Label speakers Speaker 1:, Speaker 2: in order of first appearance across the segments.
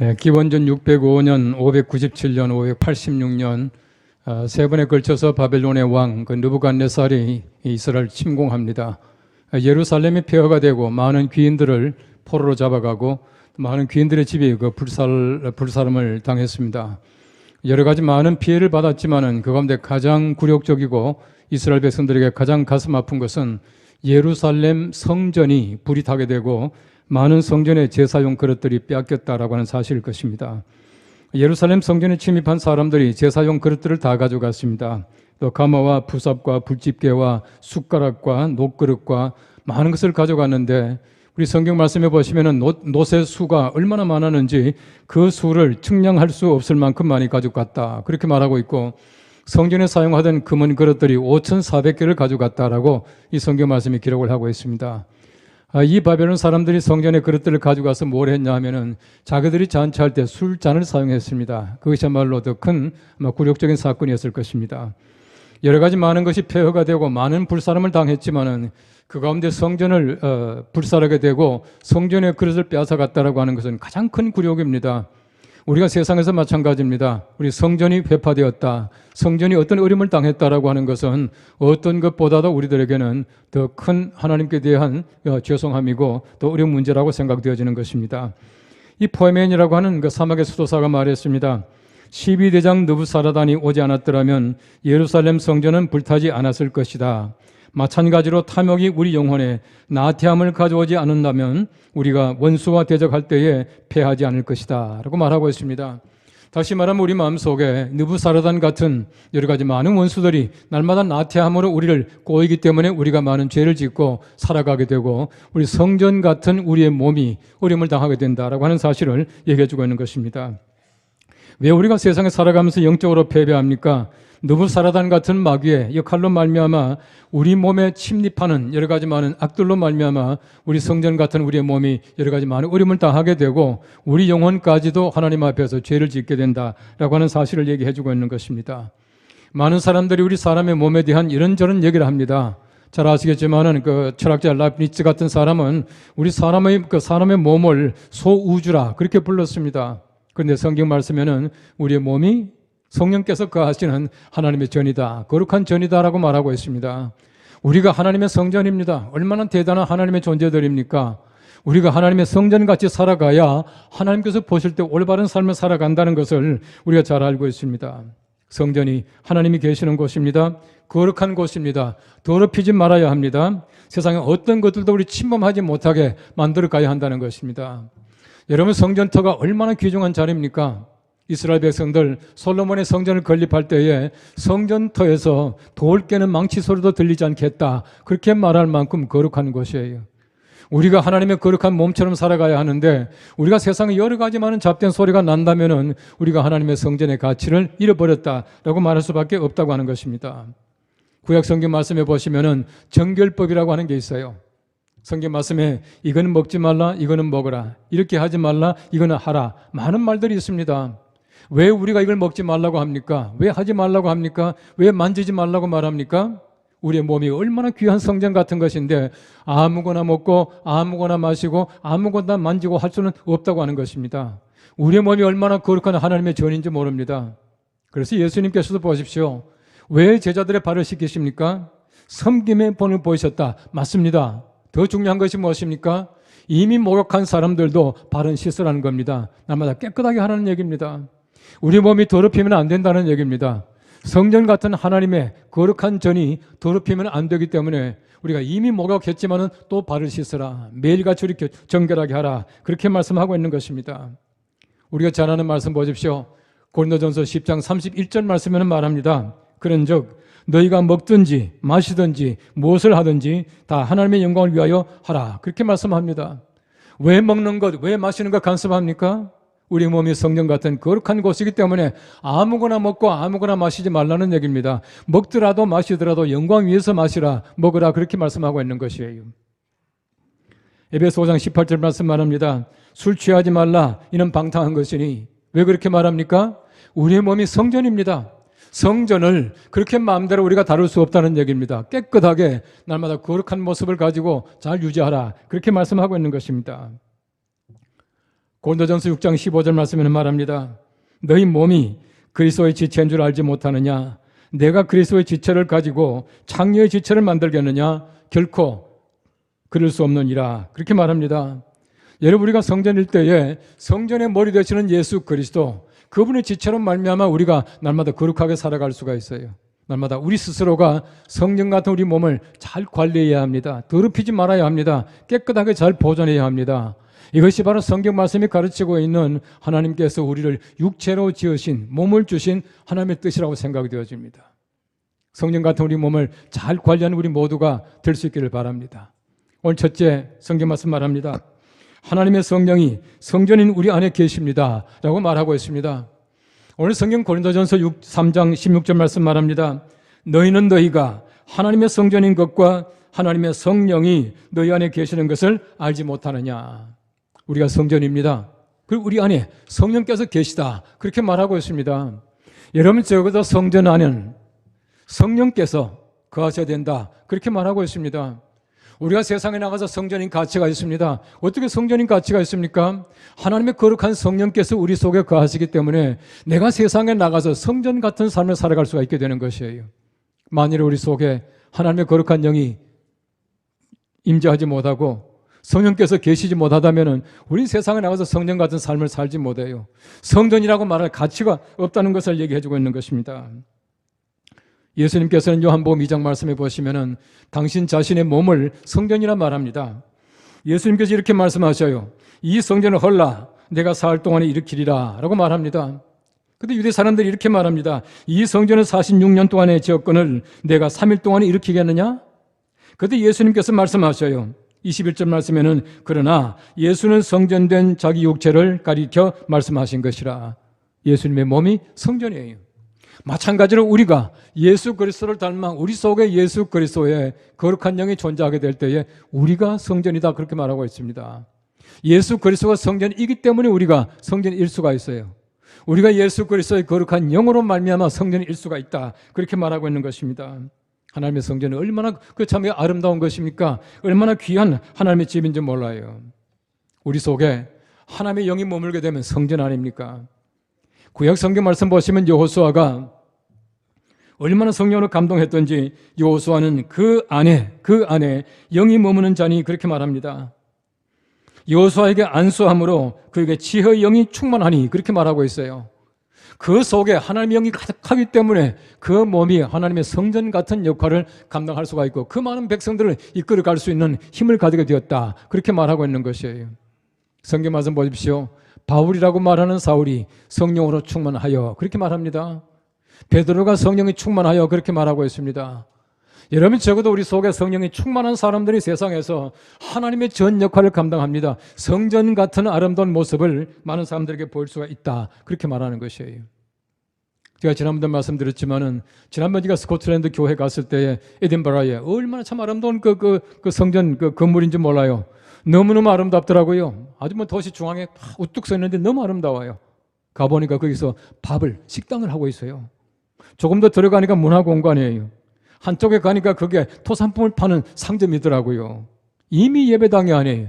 Speaker 1: 예, 기원전 605년, 597년, 586년 아, 세 번에 걸쳐서 바벨론의 왕 그 느부갓네살이 이스라엘 침공합니다. 아, 예루살렘이 폐허가 되고 많은 귀인들을 포로로 잡아가고 많은 귀인들의 집이 그 불살 불사름을 당했습니다. 여러 가지 많은 피해를 받았지만은 그 가운데 가장 굴욕적이고 이스라엘 백성들에게 가장 가슴 아픈 것은 예루살렘 성전이 불이 타게 되고 많은 성전의 제사용 그릇들이 빼앗겼다라고 하는 사실일 것입니다. 예루살렘 성전에 침입한 사람들이 제사용 그릇들을 다 가져갔습니다. 또 가마와 부삽과 불집게와 숟가락과 녹그릇과 많은 것을 가져갔는데 우리 성경 말씀에 보시면은 노- 노새 수가 얼마나 많았는지 그 수를 측량할 수 없을 만큼 많이 가져갔다. 그렇게 말하고 있고 성전에 사용하던 금은 그릇들이 5,400개를 가져갔다라고 이 성경 말씀이 기록을 하고 있습니다. 아, 이 바벨론 사람들이 성전의 그릇들을 가져가서 뭘 했냐 하면은 자기들이 잔치할 때 술잔을 사용했습니다. 그것이야말로 더 큰 굴욕적인 사건이었을 것입니다. 여러 가지 많은 것이 폐허가 되고 많은 불사름을 당했지만은 그 가운데 성전을 어, 불사르게 되고 성전의 그릇을 빼앗아갔다라고 하는 것은 가장 큰 굴욕입니다. 우리가 세상에서 마찬가지입니다. 우리 성전이 회파되었다. 성전이 어떤 어려움을 당했다라고 하는 것은 어떤 것보다도 우리들에게는 더 큰 하나님께 대한 어, 죄송함이고 또 어려운 문제라고 생각되어지는 것입니다. 이 포에멘이라고 하는 그 사막의 수도사가 말했습니다. 12대장 느부사라단이 오지 않았더라면 예루살렘 성전은 불타지 않았을 것이다. 마찬가지로 탐욕이 우리 영혼에 나태함을 가져오지 않는다면 우리가 원수와 대적할 때에 패하지 않을 것이다. 라고 말하고 있습니다. 다시 말하면 우리 마음속에 느부사라단 같은 여러 가지 많은 원수들이 날마다 나태함으로 우리를 꼬이기 때문에 우리가 많은 죄를 짓고 살아가게 되고 우리 성전 같은 우리의 몸이 어려움을 당하게 된다라고 하는 사실을 얘기해 주고 있는 것입니다. 왜 우리가 세상에 살아가면서 영적으로 패배합니까? 느부사라단 같은 마귀의 역할로 말미암아 우리 몸에 침입하는 여러 가지 많은 악들로 말미암아 우리 성전 같은 우리의 몸이 여러 가지 많은 어려움을 당하게 되고 우리 영혼까지도 하나님 앞에서 죄를 짓게 된다라고 하는 사실을 얘기해 주고 있는 것입니다. 많은 사람들이 우리 사람의 몸에 대한 이런저런 얘기를 합니다. 잘 아시겠지만은 그 철학자 라프니츠 같은 사람은 우리 사람의 그 사람의 몸을 소우주라 그렇게 불렀습니다. 그런데 성경 말씀에는 우리의 몸이 성령께서 거하시는 하나님의 전이다. 거룩한 전이다라고 말하고 있습니다. 우리가 하나님의 성전입니다. 얼마나 대단한 하나님의 존재들입니까? 우리가 하나님의 성전같이 살아가야 하나님께서 보실 때 올바른 삶을 살아간다는 것을 우리가 잘 알고 있습니다. 성전이 하나님이 계시는 곳입니다. 거룩한 곳입니다. 더럽히지 말아야 합니다. 세상에 어떤 것들도 우리 침범하지 못하게 만들어 가야 한다는 것입니다. 여러분 성전터가 얼마나 귀중한 자리입니까? 이스라엘 백성들 솔로몬의 성전을 건립할 때에 성전터에서 돌 깨는 망치 소리도 들리지 않겠다. 그렇게 말할 만큼 거룩한 곳이에요. 우리가 하나님의 거룩한 몸처럼 살아가야 하는데 우리가 세상에 여러 가지 많은 잡된 소리가 난다면은 우리가 하나님의 성전의 가치를 잃어버렸다라고 말할 수밖에 없다고 하는 것입니다. 구약 성경 말씀에 보시면은 정결법이라고 하는 게 있어요. 성경 말씀에 이거는 먹지 말라, 이거는 먹어라. 이렇게 하지 말라, 이거는 하라. 많은 말들이 있습니다. 왜 우리가 이걸 먹지 말라고 합니까? 왜 하지 말라고 합니까? 왜 만지지 말라고 말합니까? 우리의 몸이 얼마나 귀한 성전 같은 것인데 아무거나 먹고 아무거나 마시고 아무거나 만지고 할 수는 없다고 하는 것입니다. 우리의 몸이 얼마나 거룩한 하나님의 전인지 모릅니다. 그래서 예수님께서도 보십시오. 왜 제자들의 발을 씻기십니까? 섬김의 본을 보이셨다. 맞습니다. 더 중요한 것이 무엇입니까? 이미 목욕한 사람들도 발은 씻으라는 겁니다. 날마다 깨끗하게 하라는 얘기입니다. 우리 몸이 더럽히면 안 된다는 얘기입니다. 성전 같은 하나님의 거룩한 전이 더럽히면 안 되기 때문에 우리가 이미 목욕했지만은 또 발을 씻으라. 매일같이 이렇게 정결하게 하라. 그렇게 말씀하고 있는 것입니다. 우리가 잘 아는 말씀 보십시오. 고린도전서 10장 31절 말씀에는 말합니다. 그런즉 너희가 먹든지 마시든지 무엇을 하든지 다 하나님의 영광을 위하여 하라. 그렇게 말씀합니다. 왜 먹는 것, 왜 마시는 것 간섭합니까? 우리 몸이 성령 같은 거룩한 곳이기 때문에 아무거나 먹고 아무거나 마시지 말라는 얘기입니다. 먹더라도 마시더라도 영광 위해서 마시라, 먹으라 그렇게 말씀하고 있는 것이에요. 에베소 5장 18절 말씀 말합니다. 술 취하지 말라 이는 방탕한 것이니 왜 그렇게 말합니까? 우리의 몸이 성전입니다. 성전을 그렇게 마음대로 우리가 다룰 수 없다는 얘기입니다. 깨끗하게 날마다 거룩한 모습을 가지고 잘 유지하라. 그렇게 말씀하고 있는 것입니다. 고린도전서 6장 15절 말씀에는 말합니다. 너희 몸이 그리스도의 지체인 줄 알지 못하느냐? 내가 그리스도의 지체를 가지고 창녀의 지체를 만들겠느냐? 결코 그럴 수 없느니라. 그렇게 말합니다. 여러분 우리가 성전일 때에 성전의 머리 되시는 예수 그리스도 그분의 지체로 말미암아 우리가 날마다 거룩하게 살아갈 수가 있어요. 날마다 우리 스스로가 성령 같은 우리 몸을 잘 관리해야 합니다. 더럽히지 말아야 합니다. 깨끗하게 잘 보존해야 합니다. 이것이 바로 성경 말씀이 가르치고 있는 하나님께서 우리를 육체로 지으신 몸을 주신 하나님의 뜻이라고 생각이 되어집니다. 성령 같은 우리 몸을 잘 관리하는 우리 모두가 될 수 있기를 바랍니다. 오늘 첫째 성경 말씀 말합니다. 하나님의 성령이 성전인 우리 안에 계십니다. 라고 말하고 있습니다. 오늘 성경 고린도전서 6, 3장 16절 말씀 말합니다. 너희는 너희가 하나님의 성전인 것과 하나님의 성령이 너희 안에 계시는 것을 알지 못하느냐. 우리가 성전입니다. 그리고 우리 안에 성령께서 계시다. 그렇게 말하고 있습니다. 여러분 적어도 성전 안에는 성령께서 거하셔야 된다. 그렇게 말하고 있습니다. 우리가 세상에 나가서 성전인 가치가 있습니다. 어떻게 성전인 가치가 있습니까? 하나님의 거룩한 성령께서 우리 속에 거하시기 때문에 내가 세상에 나가서 성전 같은 삶을 살아갈 수가 있게 되는 것이에요. 만일 우리 속에 하나님의 거룩한 영이 임재하지 못하고 성령께서 계시지 못하다면은 우리 세상에 나가서 성전 같은 삶을 살지 못해요. 성전이라고 말할 가치가 없다는 것을 얘기해 주고 있는 것입니다. 예수님께서는 요한복음 2장 말씀해 보시면은 당신 자신의 몸을 성전이라 말합니다. 예수님께서 이렇게 말씀하셔요. 이 성전을 헐라 내가 사흘 동안에 일으키리라 라고 말합니다. 근데 유대 사람들이 이렇게 말합니다. 이 성전을 46년 동안의 지었건을 내가 3일 동안에 일으키겠느냐? 그때 예수님께서 말씀하셔요. 21절 말씀에는 그러나 예수는 성전된 자기 육체를 가리켜 말씀하신 것이라. 예수님의 몸이 성전이에요. 마찬가지로 우리가 예수 그리스도를 닮아 우리 속에 예수 그리스도의 거룩한 영이 존재하게 될 때에 우리가 성전이다 그렇게 말하고 있습니다. 예수 그리스도가 성전이기 때문에 우리가 성전일 수가 있어요. 우리가 예수 그리스도의 거룩한 영으로 말미암아 성전일 수가 있다 그렇게 말하고 있는 것입니다. 하나님의 성전은 얼마나 그참 아름다운 것입니까? 얼마나 귀한 하나님의 집인지 몰라요. 우리 속에 하나님의 영이 머물게 되면 성전 아닙니까? 구약 성경 말씀 보시면 여호수아가 얼마나 성령으로 감동했던지 여호수아는 그 안에 그 안에 영이 머무는 자니 그렇게 말합니다. 여호수아에게 안수함으로 그에게 지혜의 영이 충만하니 그렇게 말하고 있어요. 그 속에 하나님의 영이 가득하기 때문에 그 몸이 하나님의 성전 같은 역할을 감당할 수가 있고 그 많은 백성들을 이끌어 갈 수 있는 힘을 가지게 되었다. 그렇게 말하고 있는 것이에요. 성경 말씀 보십시오. 바울이라고 말하는 사울이 성령으로 충만하여 그렇게 말합니다. 베드로가 성령이 충만하여 그렇게 말하고 있습니다. 여러분 적어도 우리 속에 성령이 충만한 사람들이 세상에서 하나님의 전 역할을 감당합니다. 성전 같은 아름다운 모습을 많은 사람들에게 보일 수가 있다. 그렇게 말하는 것이에요. 제가 지난번에 말씀드렸지만은 지난번 제가 스코틀랜드 교회 갔을 때에 에딘버라에 얼마나 참 아름다운 그, 그, 그 성전 그 건물인지 몰라요. 너무너무 아름답더라고요. 아주 뭐 도시 중앙에 딱 우뚝 서 있는데 너무 아름다워요. 가보니까 거기서 밥을, 식당을 하고 있어요. 조금 더 들어가니까 문화 공간이에요. 한쪽에 가니까 그게 토산품을 파는 상점이더라고요. 이미 예배당이 아니에요.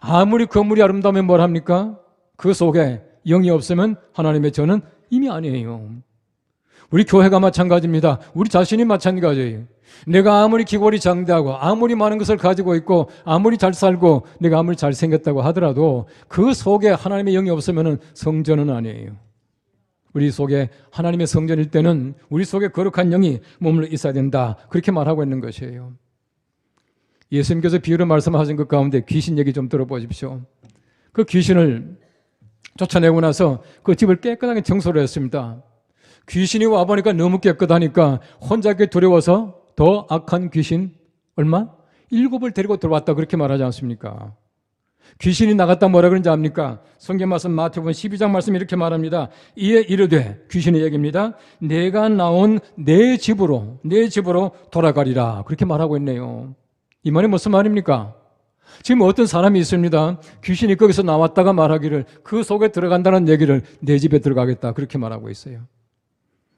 Speaker 1: 아무리 건물이 아름다우면 뭘 합니까? 그 속에 영이 없으면 하나님의 저는 이미 아니에요. 우리 교회가 마찬가지입니다. 우리 자신이 마찬가지예요. 내가 아무리 기골이 장대하고 아무리 많은 것을 가지고 있고 아무리 잘 살고 내가 아무리 잘 생겼다고 하더라도 그 속에 하나님의 영이 없으면 성전은 아니에요. 우리 속에 하나님의 성전일 때는 우리 속에 거룩한 영이 머물러 있어야 된다. 그렇게 말하고 있는 것이에요. 예수님께서 비유로 말씀하신 것 가운데 귀신 얘기 좀 들어보십시오. 그 귀신을 쫓아내고 나서 그 집을 깨끗하게 청소를 했습니다. 귀신이 와보니까 너무 깨끗하니까 혼자 게 두려워서 더 악한 귀신 얼마? 일곱을 데리고 들어왔다 그렇게 말하지 않습니까? 귀신이 나갔다 뭐라 그런지 압니까? 성경 말씀 마태복음 12장 말씀 이렇게 말합니다. 이에 이르되 귀신의 얘기입니다. 내가 나온 내 집으로 내 집으로 돌아가리라 그렇게 말하고 있네요. 이 말이 무슨 말입니까? 지금 어떤 사람이 있습니다. 귀신이 거기서 나왔다가 말하기를 그 속에 들어간다는 얘기를 내 집에 들어가겠다 그렇게 말하고 있어요.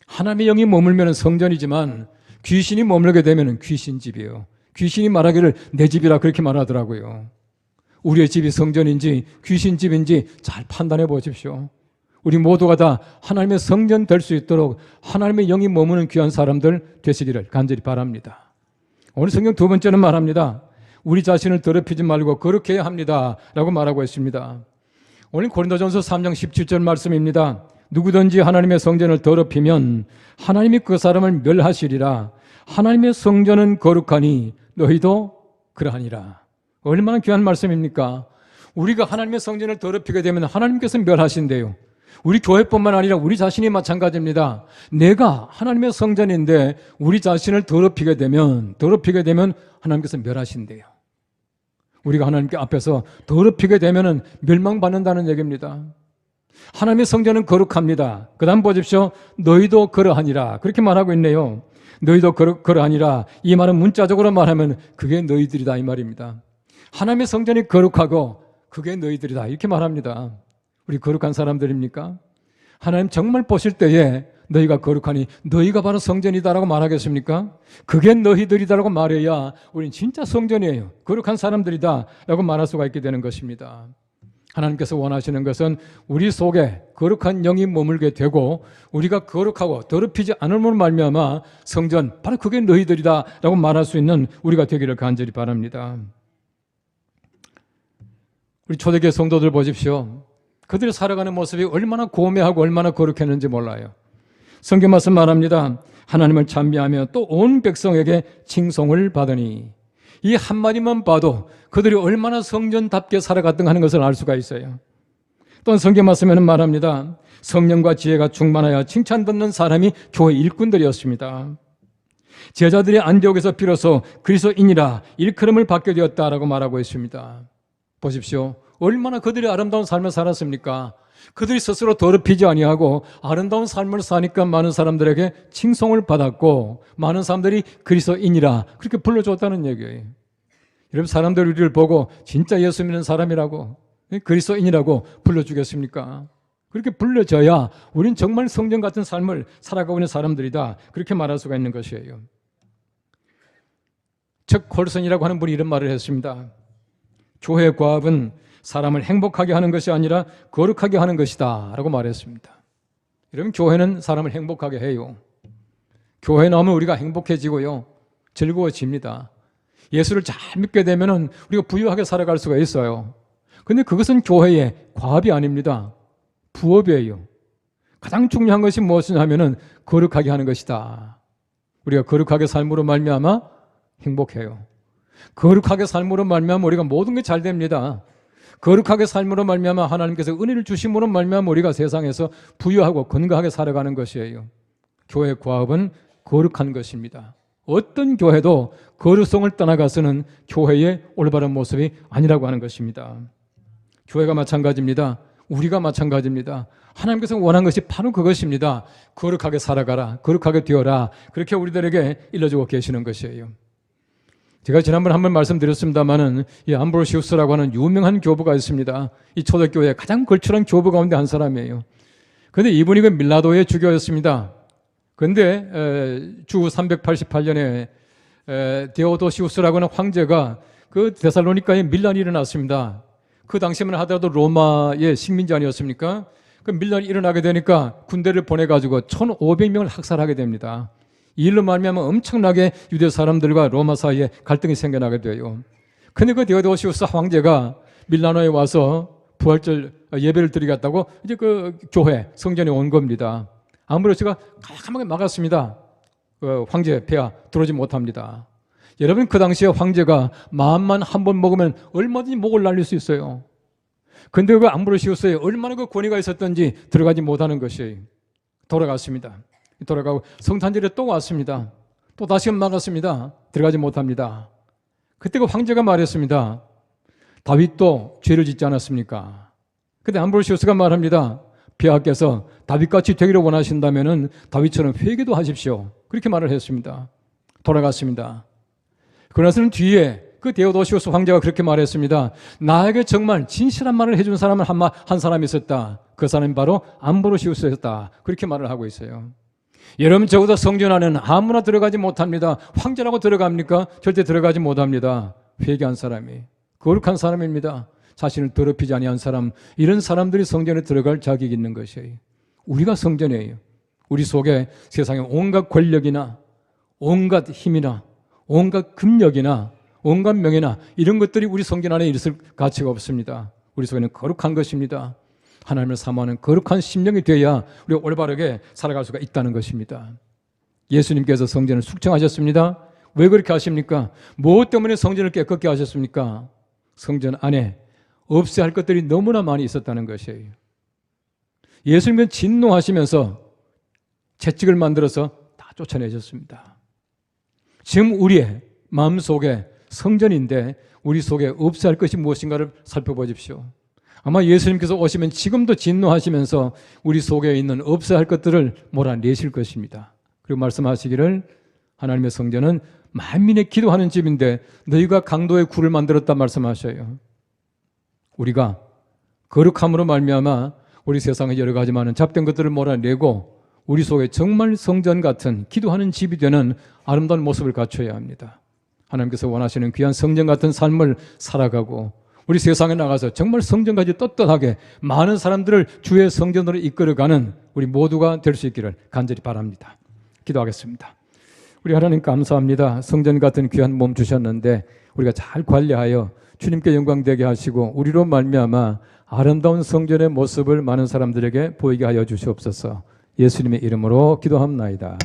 Speaker 1: 하나님의 영이 머물면 성전이지만 귀신이 머물게 되면 귀신 집이에요. 귀신이 말하기를 내 집이라 그렇게 말하더라고요. 우리의 집이 성전인지 귀신 집인지 잘 판단해 보십시오. 우리 모두가 다 하나님의 성전 될 수 있도록 하나님의 영이 머무는 귀한 사람들 되시기를 간절히 바랍니다. 오늘 성경 두 번째는 말합니다. 우리 자신을 더럽히지 말고 거룩해야 합니다. 라고 말하고 있습니다. 오늘 고린도전서 3장 17절 말씀입니다. 누구든지 하나님의 성전을 더럽히면 하나님이 그 사람을 멸하시리라. 하나님의 성전은 거룩하니 너희도 그러하니라. 얼마나 귀한 말씀입니까? 우리가 하나님의 성전을 더럽히게 되면 하나님께서 멸하신대요. 우리 교회뿐만 아니라 우리 자신이 마찬가지입니다. 내가 하나님의 성전인데 우리 자신을 더럽히게 되면 더럽히게 되면 하나님께서 멸하신대요. 우리가 하나님께 앞에서 더럽히게 되면은 멸망받는다는 얘기입니다. 하나님의 성전은 거룩합니다. 그 다음 보십시오. 너희도 그러하니라. 그렇게 말하고 있네요. 너희도 그러, 그러하니라. 이 말은 문자적으로 말하면 그게 너희들이다. 이 말입니다. 하나님의 성전이 거룩하고 그게 너희들이다. 이렇게 말합니다. 우리 거룩한 사람들입니까? 하나님 정말 보실 때에 너희가 거룩하니 너희가 바로 성전이다라고 말하겠습니까? 그게 너희들이다라고 말해야 우리는 진짜 성전이에요. 거룩한 사람들이다라고 말할 수가 있게 되는 것입니다. 하나님께서 원하시는 것은 우리 속에 거룩한 영이 머물게 되고 우리가 거룩하고 더럽히지 않을므로 말미암아 성전 바로 그게 너희들이다라고 말할 수 있는 우리가 되기를 간절히 바랍니다. 우리 초대교회 성도들 보십시오. 그들이 살아가는 모습이 얼마나 고매하고 얼마나 거룩했는지 몰라요. 성경 말씀 말합니다. 하나님을 찬미하며 또 온 백성에게 칭송을 받으니 이 한마디만 봐도 그들이 얼마나 성전답게 살아갔던 하는 것을 알 수가 있어요. 또한 성경 말씀에는 말합니다. 성령과 지혜가 충만하여 칭찬받는 사람이 교회 일꾼들이었습니다. 제자들이 안디옥에서 비로소 그리스도인이라 일컬음을 받게 되었다라고 말하고 있습니다. 보십시오. 얼마나 그들이 아름다운 삶을 살았습니까? 그들이 스스로 더럽히지 아니하고 아름다운 삶을 사니까 많은 사람들에게 칭송을 받았고 많은 사람들이 그리스도인이라 그렇게 불러줬다는 얘기예요. 여러분 사람들 우리를 보고 진짜 예수 믿는 사람이라고 그리스도인이라고 불러주겠습니까? 그렇게 불러줘야 우리는 정말 성전 같은 삶을 살아가고 있는 사람들이다 그렇게 말할 수가 있는 것이에요. 척 콜슨이라고 하는 분이 이런 말을 했습니다. 교회 과업은 사람을 행복하게 하는 것이 아니라 거룩하게 하는 것이다. 라고 말했습니다. 여러분, 교회는 사람을 행복하게 해요. 교회 나오면 우리가 행복해지고요. 즐거워집니다. 예수를 잘 믿게 되면 우리가 부유하게 살아갈 수가 있어요. 근데 그것은 교회의 과업이 아닙니다. 부업이에요. 가장 중요한 것이 무엇이냐면은 거룩하게 하는 것이다. 우리가 거룩하게 삶으로 말미암아 행복해요. 거룩하게 삶으로 말미암아 우리가 모든 게 잘 됩니다. 거룩하게 삶으로 말미암아 하나님께서 은혜를 주심으로 말미암아 우리가 세상에서 부유하고 건강하게 살아가는 것이에요. 교회 과업은 거룩한 것입니다. 어떤 교회도 거룩성을 떠나가서는 교회의 올바른 모습이 아니라고 하는 것입니다. 교회가 마찬가지입니다. 우리가 마찬가지입니다. 하나님께서 원한 것이 바로 그것입니다. 거룩하게 살아가라. 거룩하게 되어라. 그렇게 우리들에게 일러주고 계시는 것이에요. 제가 지난번 한 번 말씀드렸습니다만은 이 암브로시우스라고 하는 유명한 교부가 있습니다. 이 초대교회 가장 걸출한 교부 가운데 한 사람이에요. 그런데 이분이 그 밀라도의 주교였습니다. 그런데 주 388년에 데오도시우스라고 하는 황제가 그 데살로니카에 밀란이 일어났습니다. 그 당시만 하더라도 로마의 식민지 아니었습니까? 그 밀란이 일어나게 되니까 군대를 보내가지고 1,500명을 학살하게 됩니다. 이 일로 말미암아 엄청나게 유대 사람들과 로마 사이에 갈등이 생겨나게 돼요. 근데 그 데오도시우스 황제가 밀라노에 와서 부활절 예배를 드리겠다고 이제 그 교회 성전에 온 겁니다. 아무로스가 가만하게 막았습니다. 그 황제 폐하 들어오지 못합니다. 여러분 그 당시에 황제가 마음만 한 번 먹으면 얼마든지 목을 날릴 수 있어요. 근데 그 암브로시우스에 얼마나 그 권위가 있었던지 들어가지 못하는 것이 돌아갔습니다. 돌아가고 성탄절에 또 왔습니다. 또 다시금 막았습니다. 들어가지 못합니다. 그때 그 황제가 말했습니다. 다윗도 죄를 짓지 않았습니까? 그때 암브로시우스가 말합니다. 폐하께서 다윗같이 되기를 원하신다면 다윗처럼 회개도 하십시오. 그렇게 말을 했습니다. 돌아갔습니다. 그러나서는 뒤에 그 데오도시우스 황제가 그렇게 말했습니다. 나에게 정말 진실한 말을 해준 사람은 한, 한 사람이 있었다. 그 사람이 바로 암브로시우스였다. 그렇게 말을 하고 있어요. 여러분 적어도 성전 안에는 아무나 들어가지 못합니다. 황제라고 들어갑니까? 절대 들어가지 못합니다. 회개한 사람이 거룩한 사람입니다. 자신을 더럽히지 아니한 사람 이런 사람들이 성전에 들어갈 자격이 있는 것이에요. 우리가 성전이에요. 우리 속에 세상의 온갖 권력이나 온갖 힘이나 온갖 금력이나 온갖 명예나 이런 것들이 우리 성전 안에 있을 가치가 없습니다. 우리 속에는 거룩한 것입니다. 하나님을 사모하는 거룩한 심령이 되어야 우리가 올바르게 살아갈 수가 있다는 것입니다. 예수님께서 성전을 숙청하셨습니다. 왜 그렇게 하십니까? 무엇 때문에 성전을 깨끗게 하셨습니까? 성전 안에 없애야 할 것들이 너무나 많이 있었다는 것이에요. 예수님은 진노하시면서 채찍을 만들어서 다 쫓아내셨습니다. 지금 우리의 마음 속에 성전인데 우리 속에 없애야 할 것이 무엇인가를 살펴보십시오. 아마 예수님께서 오시면 지금도 진노하시면서 우리 속에 있는 없애야 할 것들을 몰아내실 것입니다. 그리고 말씀하시기를 하나님의 성전은 만민의 기도하는 집인데 너희가 강도의 굴을 만들었다 말씀하셔요. 우리가 거룩함으로 말미암아 우리 세상의 여러 가지 많은 잡된 것들을 몰아내고 우리 속에 정말 성전 같은 기도하는 집이 되는 아름다운 모습을 갖춰야 합니다. 하나님께서 원하시는 귀한 성전 같은 삶을 살아가고 우리 세상에 나가서 정말 성전까지 떳떳하게 많은 사람들을 주의 성전으로 이끌어가는 우리 모두가 될 수 있기를 간절히 바랍니다. 기도하겠습니다. 우리 하나님 감사합니다. 성전 같은 귀한 몸 주셨는데 우리가 잘 관리하여 주님께 영광 되게 하시고 우리로 말미암아 아름다운 성전의 모습을 많은 사람들에게 보이게 하여 주시옵소서. 예수님의 이름으로 기도합나이다.